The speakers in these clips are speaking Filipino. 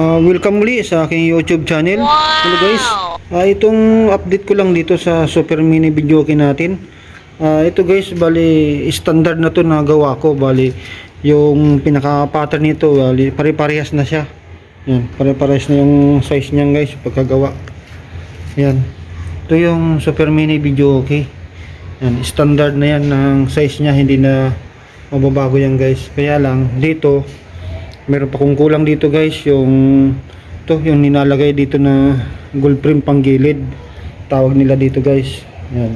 Ah, welcome muli sa aking YouTube channel. Hello guys. Ah, itong update ko lang dito sa Super Mini Video natin. Ah, ito guys, bali standard na to na gawa ko. Bali yung pinaka pattern nito, bali pare-parehas na siya. Yan, pare-parehas na yung size niyan guys pagkagawa. Yan. Ito yung Super Mini Video okay. Yan, standard na yan ng size niya, hindi na mababago yan guys. Kaya lang dito meron pa kong kulang dito guys. Yung to yung ninalagay dito na gold frame pang gilid. Tawag nila dito guys. Yan.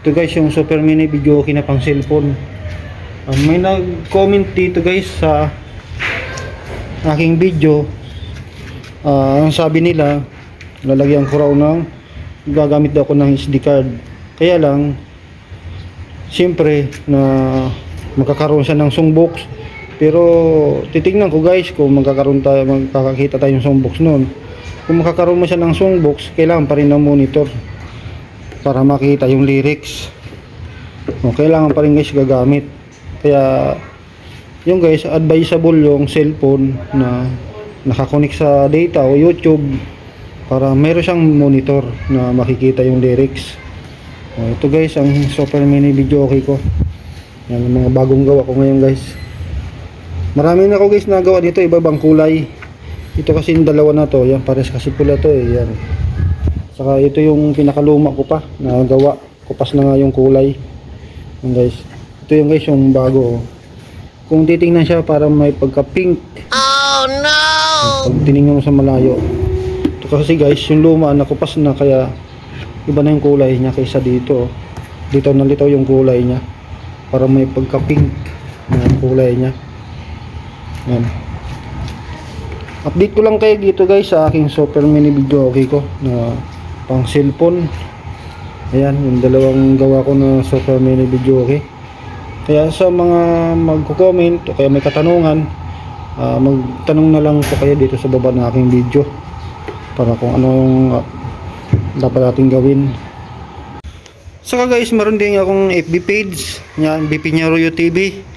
Ito guys yung super mini. Video okay na pang cellphone. Ah, may nag comment dito guys sa aking video. Ah, ang sabi nila lalagyan ko raw ng gagamit daw ako ng SD card. Kaya lang siyempre na magkakaroon siya ng songbox pero titingnan ko guys kung magkakaroon tayo magkakakita tayo ng songbox noon kung makakaroon mo siya ng songbox kailangan pa rin ng monitor para makita yung lyrics. O, kailangan pa rin guys gagamit. Kaya yung guys advisable yung cellphone na nakakonek sa data o YouTube para meron siyang monitor na makikita yung lyrics. O, ito guys ang super mini video okay ko. Yan ang mga bagong gawa ko ngayon guys marami na ako guys nagawa dito iba bang kulay. Ito kasi yung dalawa na to yan pares kasi pula to eh yan. Saka ito yung pinakaluma ko pa nagawa. Kupas na nga yung kulay. Yan guys. Ito yung guys yung bago oh. kung titingnan siya parang may pagka pink Oh no! pag tinignan mo sa malayo. Ito kasi guys yung luma nakupas na kaya iba na yung kulay niya kaysa dito oh. dito nalitaw yung kulay niya. Para may pagka pink na kulay niya yan. Update ko lang kayo dito guys sa aking super mini video okay ko na pang cellphone. Ayan yung dalawang gawa ko na super mini video okay? Kaya sa mga magko-comment o kaya may katanungan ah, magtanong na lang po kayo dito sa baba ng aking video para kung anong ah, dapat natin gawin. Saka guys, meron din akong FB page, yan, BP Nyaroyo TV.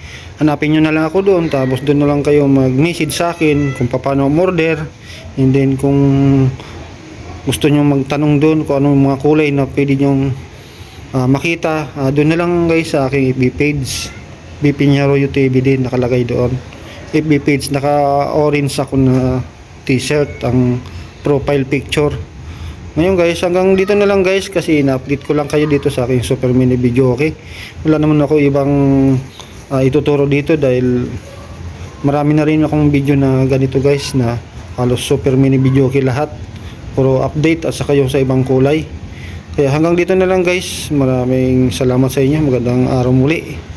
Hanapin nyo na lang ako doon, tapos doon na lang kayo mag-message sa akin kung paano order. And then kung gusto nyo magtanong doon kung anong mga kulay na pwede nyo ah, makita, ah, doon na lang guys sa aking FB page. BP Nyaroyo TV din nakalagay doon. FB page, naka-orange ako na t-shirt, ang profile picture. Ngayon guys, hanggang dito na lang guys kasi ina-update ko lang kayo dito sa aking super mini video okay. Wala naman ako ibang ah, ituturo dito dahil marami na rin akong video na ganito guys na halos super mini video okay lahat. Puro update at saka yung sa ibang kulay. Kaya hanggang dito na lang guys. Maraming salamat sa inyo. Magandang araw muli.